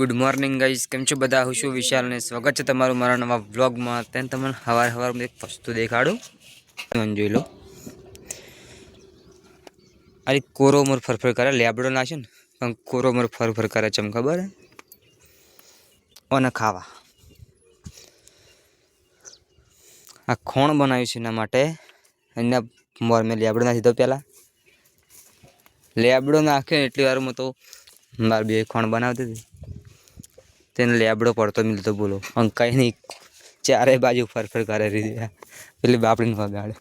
Good morning guys કેમ છો બધા? હું છું વિશાલ ને સ્વાગત છે તમારું મારા નવા વ્લોગમાં તેને તમને હવાર હવાર એક વસ્તુ દેખાડું. મને જોઈ લો. અરે કોરો મોર ફરફર કરે, લેબડો ના છે ને, પણ કોરો મોર ફરફર કરે છે ખબર અને ખાવા. આ ખોણ બનાવ્યું છે એના માટે. એના મોર મેં લેબડો નાખી દીધો પહેલાં લેબડો નાખ્યો એટલી વારમાં તો મારે બે ખોણ બનાવતી હતી તેને લેબડો પડતો મિલતો બોલો. અંકાઈ નહીં. ચારે બાજુ ફરફર કરે રહી પેલી બાપડીને વગાડે.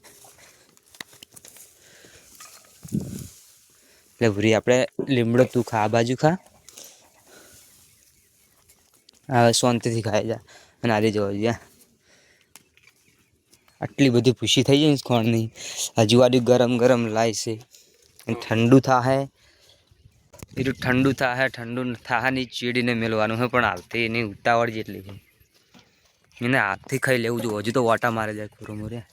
એટલે ભૂરી, આપણે લીમડો તું ખા, આ બાજુ ખા. હવે શાંતિથી ખાઈ જા. અને આજે જોવા જોઈએ. આટલી બધી ખુશી થઈ જાય ને ખોણની હજુ આડી ગરમ ગરમ લાય છે. અને ઠંડુ થાહે. એટલું ઠંડુ થાહે, ઠંડુ થાહાની ચીડીને મેળવાનું હોય પણ હાલથી એની ઉતાવળ જેટલી છે. એને હાથથી ખાઈ લેવું જોઈએ, હજુ તો વાટા મારે જાય ખોરું મોરે.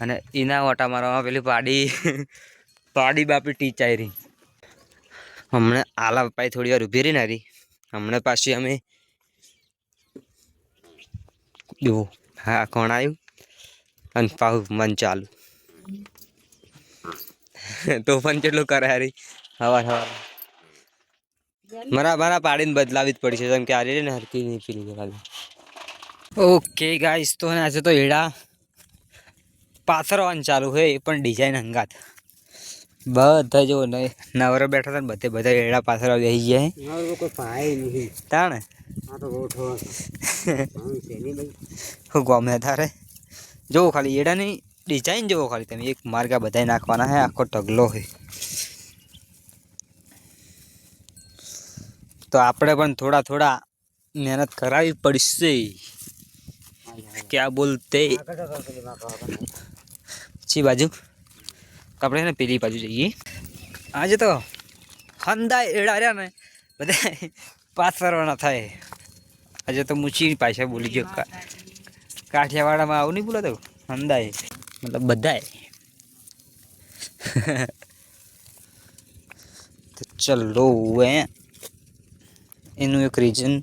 અને એના વાટા મારવામાં પેલી પાડી પાડી બાપી ટીચાઈ રહી હમણાં આલા પપ્પાએ થોડી વાર ઊભી રહી ને રહી હમણાં પાછી અમે જો હા, કોણ આવ્યું અને પાહુ, મન ચાલુ. તોફાન કેટલું કરે હારી? હવાર હવાર. મારા મારા પાડીને બદલાવી જ પડશે જેમ કે આજે ને હરકી નહીં પીલી જવાની ઓકે ગાઈસ તો ને આજે તો એડા પાથરવાનું ચાલુ છે એ પણ ડિઝાઇન હંગાત. બધા જો નવરો બેઠા હતા ને બધે બધા એડા પાથરવા આવી જાય કોઈ ભાઈ નહીં. તાણે આ તો ગોઠવો છે નહીં ભાઈ. હું ગમે તારે જોવો ખાલી એડાની ડિઝાઇન જોવો ખાલી તમે. એક માર્ગા બધા નાખવાના હે, આખો ઢગલો હોય તો આપણે પણ થોડા થોડા મહેનત કરાવી પડશે. ક્યાં બોલતે પછી બાજુ. તો આપણે ને પેલી બાજુ જઈએ. આજે તો ખંદા એડા રહ્યા ને બધા પાથરવાના થાય. આજે તો મૂચી પાછા બોલી ગયો. કાઠિયાવાડામાં આવું નહીં બોલાતો? હંદાય. મતલબ બધાય. તો ચલો હવે એનું એક રીઝન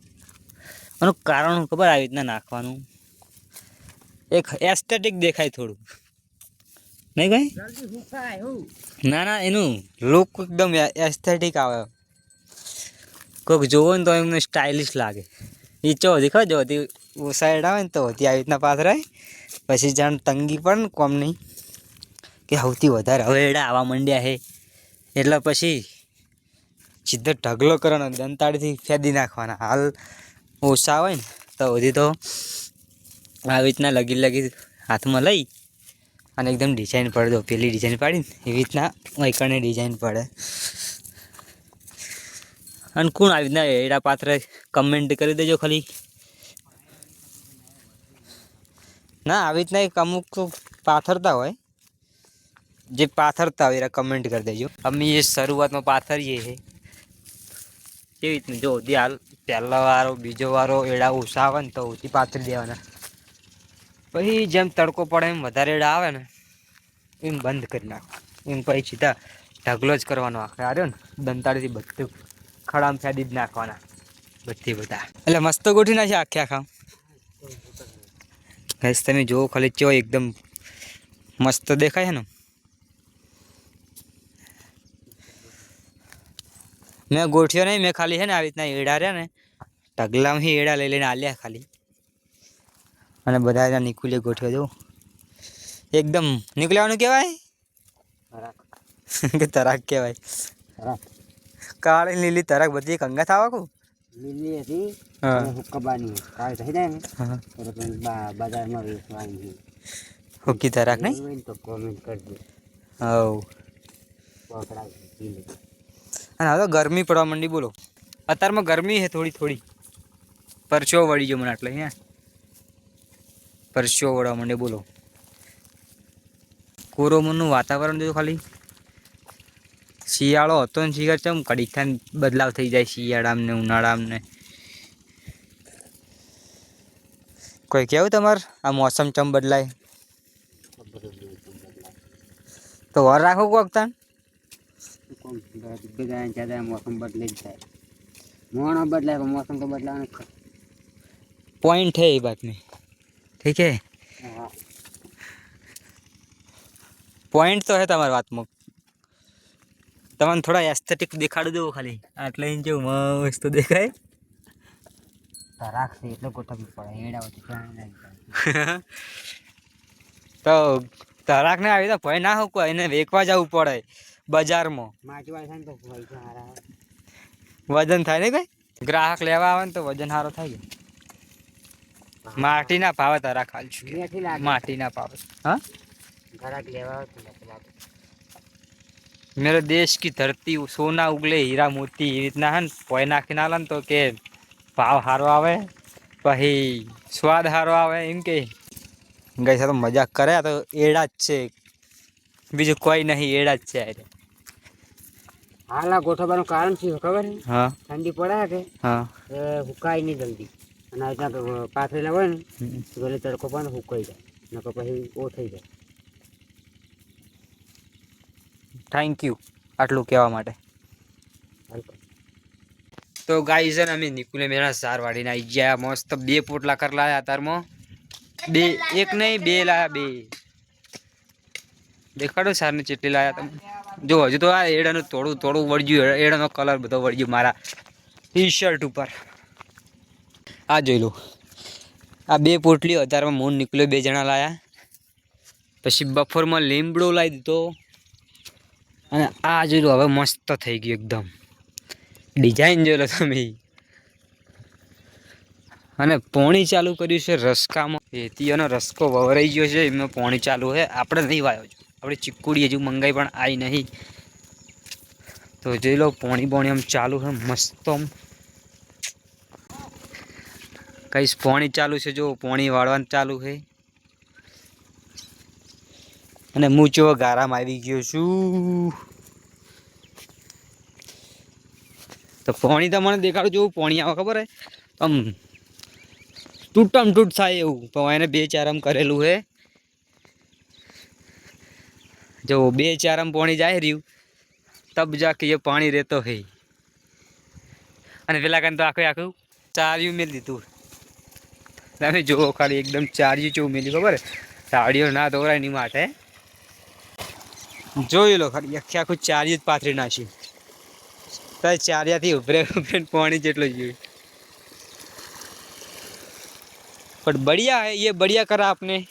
એનું કારણ ખબર આવી રીતના નાખવાનું? એક એસ્થેટિક દેખાય થોડું. નહીં ભાઈ? જલ્દી હુકાય હું. ના ના એનું લુક એકદમ એસ્થેટિક આવે. કોઈક જોવો ને તો એમને સ્ટાઇલિશ લાગે. એ ચો દેખાવ જો સાઈડ આવે ને તો હતી આવી રીતના પાથરાય. પછી જાણ તંગી પણ કોમ નહીં. કે સૌથી વધારે હવે એડા આવવા માંડ્યા છે એટલે પછી સીધો ઢગલો કરવાનો દંતાળીથી ફેદી નાખવાના. હાલ ઓછા હોય ને, તો સુધી તો આવી રીતના લગી લગી હાથમાં લઈ અને એકદમ ડિઝાઇન પડે દો પેલી ડિઝાઇન પાડીને એવી રીતના વૈકણની ડિઝાઇન પડે. અને કોણ આવી રીતના એડા પાત્ર કમેન્ટ કરી દેજો ખાલી. ના, આવી રીતના એક અમુક પાથરતા હોય. જે પાથરતા હોય એરા કમેન્ટ કરી દેજો. અમે એ શરૂઆતમાં પાથરીએ છે કેવી રીતનું? જો, દિયાલ હાલ પહેલો વારો, બીજો વારો, એડા ઓછા આવે ને તો ઓછી પાથરી દેવાના. પછી જેમ તડકો પડે એમ વધારે એડા આવે ને, એમ બંધ કરી નાખો. એમ પછી સીધા ઢગલો જ કરવાનો આખરે. આવ્યો ને, દંતાળીથી બધું ખડામ ફેદી જ નાખવાના. બધી બધા. એટલે મસ્ત ગોઠવી નાખી આખે આખા. ગાઈસ તમે જુઓ ખાલી ચો એકદમ મસ્ત દેખાય છે ને. મેં ગોઠ્યો નહીં મેં ખાલી છે ને આવી રીતના એડા રહ્યા ને ઢગલામાં એડા લઈ લઈને આલ્યા ખાલી. અને બધા એના નિકુલે ગોઠવ્યો જો એકદમ નીકળવાનું કહેવાય? તરાક. કહેવાય. કાળી લીલી તરાક બધી કંગા થવા કો? લીલી હતી હા. અને હુક્કાબાની કાળ થઈ જાય ને હા પછી બા- બજારમાં વેચવાની છે. હોકી તરાક નહીં તો કોમેન્ટ કરજો હવ અને હવે ગરમી પડવા માંડી બોલો અત્યારમાં ગરમી છે થોડી થોડી પરચો વળી ગયો મને એટલે અહીંયા પરચો વળવા માંડે બોલો કોરોમનનું વાતાવરણ જો ખાલી શિયાળો હતો ને શિયાળ ચમ કડીક થાય ને બદલાવ થઈ જાય શિયાળામાં ને ઉનાળામાં ને કોઈ કેવું તમારે આ મોસમ ચમ બદલાય બધું બધું બદલાય. તો વર રાખો કોક તાન કોમ બધા જ્યાદા મોસમ બદલે જ થાય મોણો બદલાય પણ મોસમ તો બદલાવાનું જ છે. पॉइंट है ये बात में ठीक है હા પોઈન્ટ તો હે તમારી વાતમાં તમને થોડા એસ્થેટિક દેખાડી દેવો ખાલી. આટલે જેવું મસ્ત દેખાય. રાખશે એટલે ગોઠવવી પડે. ક્યાં તો તરાકને આવી તો ભય ના હોકો એને વેકવા જવું પડે બજારમાં. વજન થાય ને કઈ? ગ્રાહક લેવા આવે ને તો વજન સારો થાય ગયો માટી ના ભાવે તરાક હાલ છું મેથી માટી ના ભાવે. હા? ઘરાક લેવા. મેરે દેશ કી ધરતી સોના ઉગલે હીરા મોતી એ રીતના હે ને નાખીને આલે ને તો કે ભાવ સારો આવે પછી સ્વાદ સારો આવે એમ કે ગઈ તો મજાક કરે તો એડા જ છે બીજું કોઈ નહીં એડા જ છે અરે હાલના હાલ ગોઠવવાનું કારણ શું ખબર હા ઠંડી પડે કે હા હુકાય નહીં જલ્દી અને આ ત્યાં પાથરેલા હોય ને. તો તડકો પણ હુકાઈ જાય નકર પછી ઓ થઈ જાય થેન્ક યુ આટલું કહેવા માટે. તો ગાઈ છે ને અમે નિકુલે મેળા સાર વાળીને આવી ગયા. મસ્ત બે પોટલા કર લાયા તારમાં. બે, એક નહીં, બે લાયા બે. દેખાડો સારને ચેટલી લાયા તમે. જો, હજુ તો આ એડાનું થોડું થોડું વળગ્યું એડાનો કલર બધો વળગ્યું મારા ટી શર્ટ ઉપર. આ જોઈ લો. આ બે પોટલી હજારમાં મૂન નીકળ્યો બે જણા લાયા. પછી બફોરમાં લીમડો લાવી દીધો. અને આ જોઈ લો હવે મસ્ત થઈ ગયું એકદમ. ડિઝાઇન જોઈ લો તમે. અને પોણી ચાલુ કર્યું છે રસકામાં. એતીઓનો રસકો વવરાઈ ગયો છે એમાં પોણી ચાલુ છે. આપણે નહીં વાયો છું આપણે ચીકુડી હજુ મંગાઈ પણ આવી નહીં. તો જોઈ લો, પોણી પોણી આમ ચાલુ છે, મસ્ત આમ. કઈ પોણી ચાલુ છે, જો પોણી વાળવાનું ચાલુ છે. અને હું ચો ગારામાં આવી ગયો છું. તો પોણી મને દેખાડું જોવું પોણી આવે, ખબર હે? આમ તૂટમ તૂટ થાય એવું. પણ એને બે ચારમ કરેલું હે. જો બે ચારમ પોણી જાય રહ્યું. તબ જા કે પાણી રહેતો હે. અને પેલા કાન તો આખું આખું ચાર્યું મેળ દીધું. તમે જુઓ ખાલી એકદમ ચાર્યું ચેવું મેલ્યું, ખબર સાડીઓ ના દોરાય એની માટે. જોઈ લો ખરી આખી આખું ચારી જ પાથરી નાખ્યું. તારે ચારિયાથી ઉભરે ઉભરે પોણી જેટલું જોયું. પણ બળિયા હે, એ બળિયા કરા આપને.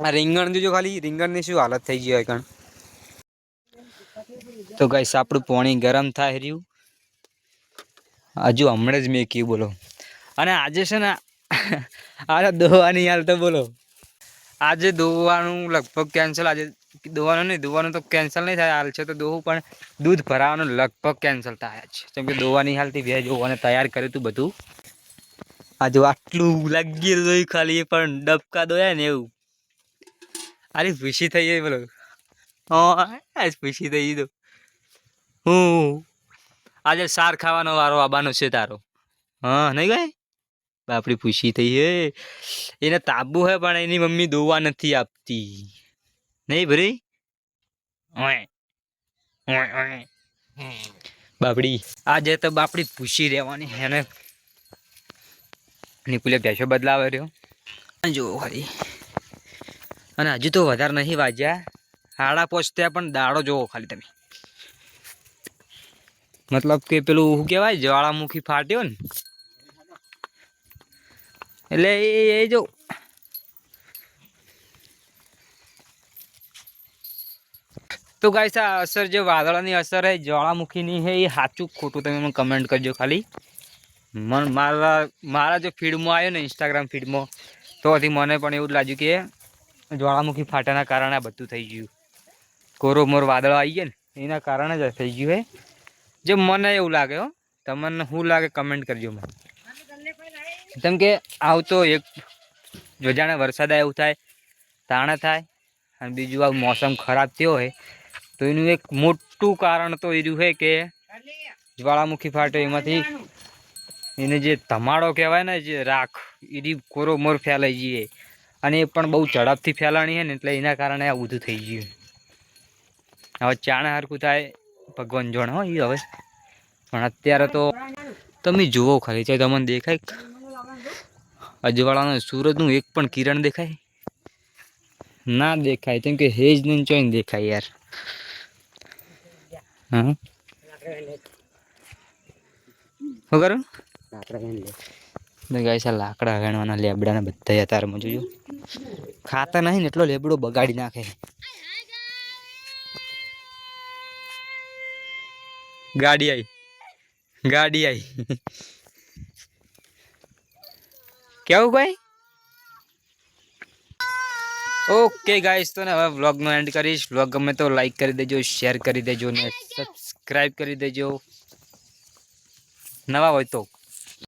આ રીંગણ જોજો ખાલી, રીંગણની શું હાલત થઈ ગઈ હોય કણ. તો કઈ આપણું પોણી ગરમ થાય રહ્યું. હજુ હમણાં જ મેં કહ્યું બોલો. અને આજે છે ને આજે દોવાની હાલ તો બોલો. આજે દોવાનું લગભગ કેન્સલ આજે દોવાનું નહીં, દોવાનું તો કેન્સલ નહીં થાય, હાલ છે તો દોવું પણ દૂધ ભરાવાનું લગભગ કેન્સલ થાય છે કેમ કે દોવાની હાલથી બે અને તૈયાર કર્યું હતું બધું. આ જો આટલું લાગી રહ્યું ખાલી, પણ ડબકા દોયા ને એવું. અરે ખુશી થઈ ગઈ બોલો. આજ ખુશી થઈ ગઈ તો. હું આજે સાર ખાવાનો વારો આવવાનો છે તારો. હા, નહીં ગઈ બાપડી ખુશી થઈ હે. એને તાબુ હે, પણ એની મમ્મી દોવા નથી આપતી. નહીં ભરી? બાપડી આજે તો બાપડી પૂછી રહેવાની એને નિકુલે ભેંસો બદલાવે રહ્યો. જો ખરી અને હજુ તો વધારે નહીં વાજ્યા. હાડા પહોંચતા પણ દાડો જોવો ખાલી તમે. મતલબ કે પેલું શું કહેવાય? જ્વાળામુખી ફાટ્યો ને. એટલે એ એ જો તો ગાઈસ આ અસર જે વાદળાની અસર હે, જ્વાળામુખીની હે, એ સાચું ખોટું તમે મને કમેન્ટ કરજો ખાલી. મન મારા મારા જો ફીડમાં આવ્યો ને ઇન્સ્ટાગ્રામ ફીડમાં તો હજી મને પણ એવું જ લાગ્યું કે જ્વાળામુખી ફાટાના કારણે બધું થઈ ગયું. કોરોમોર વાદળો આવી ગયા ને, એના કારણે જ થઈ ગયું હે. જે મને એવું લાગે હો, તમને શું લાગે કમેન્ટ કરજો મને. કેમ કે આવતો એક જો જાણે વરસાદ એવું થાય, તાણે થાય, અને બીજું આ મોસમ ખરાબ થયો હોય તો એનું એક મોટું કારણ તો એ રહ્યું છે કે જ્વાળામુખી ફાટે એમાંથી. એને જે ધમાડો કહેવાય ને, જે રાખ એની કોરોમોર ફેલાઈ જઈએ અને એ પણ બહુ ઝડપથી ફેલાણી છે ને, એટલે એના કારણે આ બધું થઈ ગયું. હવે ચાણા હરખું થાય, ભગવાન જોણ હો એ હવે. પણ અત્યારે તો તમે જુઓ ખાલી, ચાહે તમને દેખાય અજવાળાનો સૂરજનું એક પણ કિરણ દેખાય? ના દેખાય, કેમ કે હેજ નહીં ચોઈને દેખાય યાર. હા. શું કરું ગાય છે લાકડા ગણવાના લેબડાને બધા અત્યારમાં જોજો ખાતા નહીં ને એટલો લેબડો બગાડી નાખે. ગાડી આવી ગાડી આવી કેવું ભાઈ ઓકે ગાઈસ તો ને હવે વ્લોગનો એન્ડ કરીશ. વ્લોગ ગમે તો લાઈક કરી દેજો શેર કરી દેજો ને સબસ્ક્રાઈબ કરી દેજો. નવા હોય તો